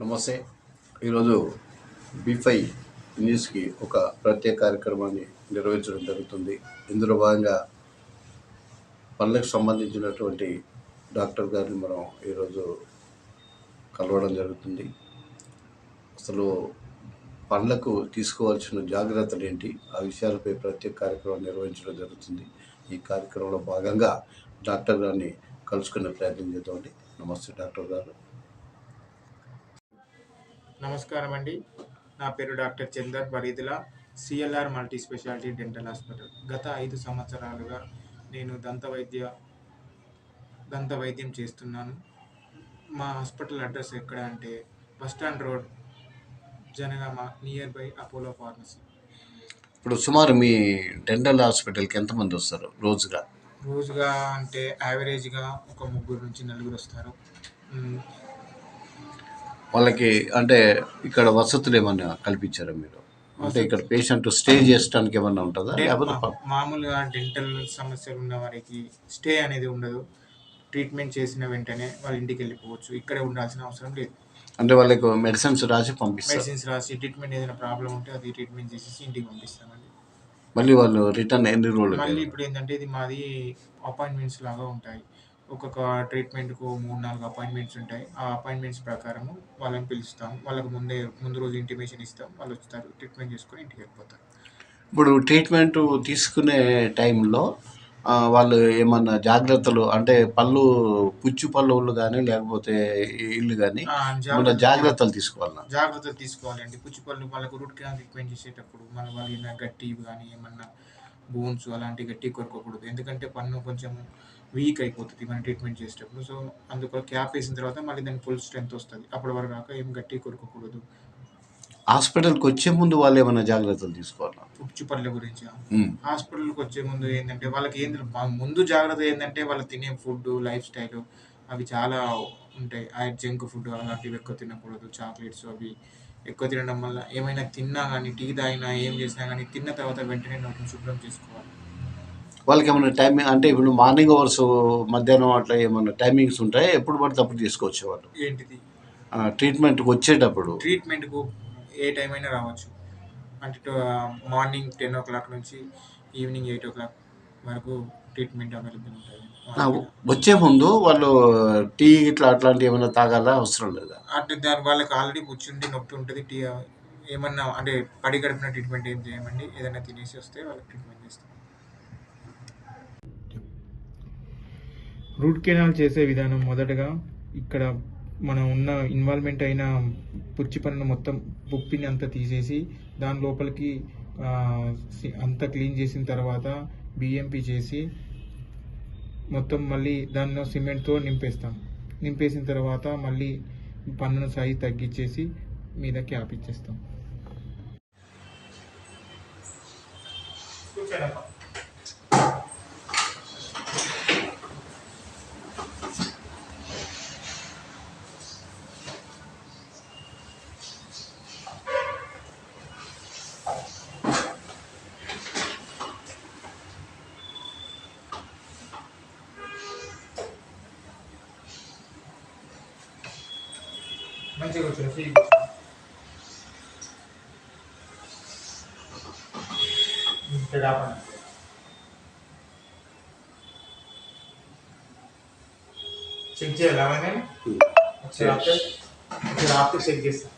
నమస్తే. ఈరోజు బీఫై న్యూస్కి ఒక ప్రత్యేక కార్యక్రమాన్ని నిర్వహించడం జరుగుతుంది. ఇందులో భాగంగా పళ్ళకు సంబంధించినటువంటి డాక్టర్ గారిని మనం ఈరోజు కలవడం జరుగుతుంది. అసలు పళ్ళకు తీసుకోవాల్సిన జాగ్రత్తలు ఏంటి? ఆ విషయాలపై ప్రత్యేక కార్యక్రమం నిర్వహించడం జరుగుతుంది. ఈ కార్యక్రమంలో భాగంగా డాక్టర్ గారిని కలుసుకునే ప్రయత్నం చేద్దామండి. నమస్తే డాక్టర్ గారు. నమస్కారం అండి నా పేరు doctor Chandar Baridula CLR multi speciality dental hospital. గత ఐదు సంవత్సరాలుగా నేను దంత వైద్య దంత వైద్యం చేస్తున్నాను. మా హాస్పిటల్ అడ్రస్ ఎక్కడ అంటే bus stand road Janagama near by Apollo pharmacy. ఇప్పుడు సుమారు మీ డెంటల్ హాస్పిటల్కి ఎంతమంది వస్తారు రోజుగా? రోజుగా అంటే యావరేజ్గా ఒక ముగ్గురు నుంచి నలుగురు వస్తారు. వాళ్ళకి అంటే ఇక్కడ వసతులు ఏమన్నా కల్పించారా మీరు? అంటే ఇక్కడ పేషెంట్ స్టే చేయడానికి ఏమన్నా ఉంటుందా? అంటే లేకపోతే మామూలుగా డెంటల్ సమస్యలు ఉన్న వారికి స్టే అనేది ఉండదు. ట్రీట్మెంట్ చేసిన వెంటనే వాళ్ళ ఇంటికి వెళ్ళిపోవచ్చు. ఇక్కడే ఉండాల్సిన అవసరం లేదు. అంటే వాళ్ళకి మెడిసిన్స్ రాసి పంపిస్తారు. మెడిసిన్స్ రాసి ట్రీట్మెంట్ ఏదైనా ప్రాబ్లం ఉంటే అది ట్రీట్మెంట్ చేసేసి ఇంటికి పంపిస్తామండి. మళ్ళీ వాళ్ళు రిటర్న్ ఎన్ని రోజులు మళ్ళీ ఇప్పుడు ఏంటంటే ఇది మాది అపాయింట్మెంట్స్ లాగా ఉంటాయి. ఒక్కొక్క ట్రీట్మెంట్కు మూడు నాలుగు అపాయింట్మెంట్స్ ఉంటాయి. ఆ అపాయింట్మెంట్స్ ప్రకారము వాళ్ళని పిలుస్తాం. వాళ్ళకి ముందే ముందు రోజు ఇంటిమేషన్ ఇస్తాం. వాళ్ళు వస్తారు ట్రీట్మెంట్ చేసుకొని ఇంటికి వెళ్ళిపోతారు. ఇప్పుడు ట్రీట్మెంట్ తీసుకునే టైంలో వాళ్ళు ఏమన్నా జాగ్రత్తలు అంటే పళ్ళు పుచ్చు పళ్ళు కానీ లేకపోతే ఇల్లు కానీ ఏమన్నా జాగ్రత్త- జాగ్రత్తలు తీసుకోవాలన్నా జాగ్రత్తలు తీసుకోవాలండి. పుచ్చిపళ్ళు వాళ్ళకు రూట్ కెనాల్ ట్రీట్మెంట్ చేసేటప్పుడు మన వాళ్ళు ఏమైనా గట్టి కానీ ఏమన్నా బోన్స్ అలాంటి గట్టి కొరకకూడదు. ఎందుకంటే పన్ను కొంచెం వీక్ అయిపోతుంది మనం ట్రీట్మెంట్ చేసేటప్పుడు. సో అందుకు క్యాప్ వేసిన తర్వాత మళ్ళీ దాని ఫుల్ స్ట్రెంత్ వస్తుంది. అప్పటి వరకు దాకా ఏం గట్టి కొరకకూడదు. హాస్పిటల్కి వచ్చే ముందు వాళ్ళు ఏమన్నా జాగ్రత్తలు తీసుకోవాలా? పుచ్చిపళ్ళ గురించి ఉమ్. హాస్పిటల్కి వచ్చే ముందు ఏంటంటే వాళ్ళకి ఏంటి ముందు జాగ్రత్త ఏంటంటే వాళ్ళు తినే ఫుడ్ లైఫ్ స్టైల్ అవి చాలా ఉంటాయి. ఆ జంక్ ఫుడ్ అలాంటివి ఎక్కువ తినకూడదు. చాక్లెట్స్ అవి ఎక్కువ తినడం వల్ల ఏమైనా తిన్నా కానీ టీ తాగినా ఏం చేసినా కానీ తిన్న తర్వాత వెంటనే నోటిని శుభ్రం చేసుకోవాలి. వాళ్ళకి ఏమైనా టైమింగ్ అంటే ఇప్పుడు మార్నింగ్ అవర్స్ మధ్యాహ్నం అట్లా ఏమన్నా టైమింగ్స్ ఉంటాయి? ఎప్పుడు పడితే అప్పుడు తీసుకోవచ్చు వాళ్ళు? ఏంటిది? ట్రీట్మెంట్కి వచ్చేటప్పుడు. ట్రీట్మెంట్కు ఏ టైం అయినా రావచ్చు. అంటే మార్నింగ్ టెన్ ఓ క్లాక్ నుంచి ఈవినింగ్ ఎయిట్ ఓ క్లాక్ వరకు ట్రీట్మెంట్ అవైలబుల్ ఉంటుంది వచ్చే ముందు వాళ్ళు టీ ఇట్లా అట్లాంటివి ఏమైనా తాగాలా అవసరం లేదా? అంటే దాని వాళ్ళకి ఆల్రెడీ ముచ్చుండి నొప్పి ఉంటుంది టీ ఏమన్నా అంటే పడి గడిపిన ట్రీట్మెంట్ ఏం చేయమండి. ఏదైనా తినేసి వస్తే వాళ్ళకి ట్రీట్మెంట్ చేస్తాం. రూట్ కెనాల్ చేసే విధానం మొదటగా ఇక్కడ మనం ఉన్న ఇన్వాల్వ్మెంట్ అయిన పుచ్చి పన్ను మొత్తం పుప్పిని అంతా తీసేసి దాని లోపలికి అంతా క్లీన్ చేసిన తర్వాత బిఎంపి చేసి మొత్తం మళ్ళీ దానిలో సిమెంట్తో నింపేస్తాం. నింపేసిన తర్వాత మళ్ళీ పన్నును సైజ్ తగ్గించేసి మీద క్యాప్ ఇచ్చేస్తాం. మంచిగా వచ్చిన ఫ్రీ ఇక్కడ ఆపండి. చెక్ చేయాలి అవన్నీ ఒకసారి ఆపితే ఒకసారి ఆపితే చెక్ చేస్తాను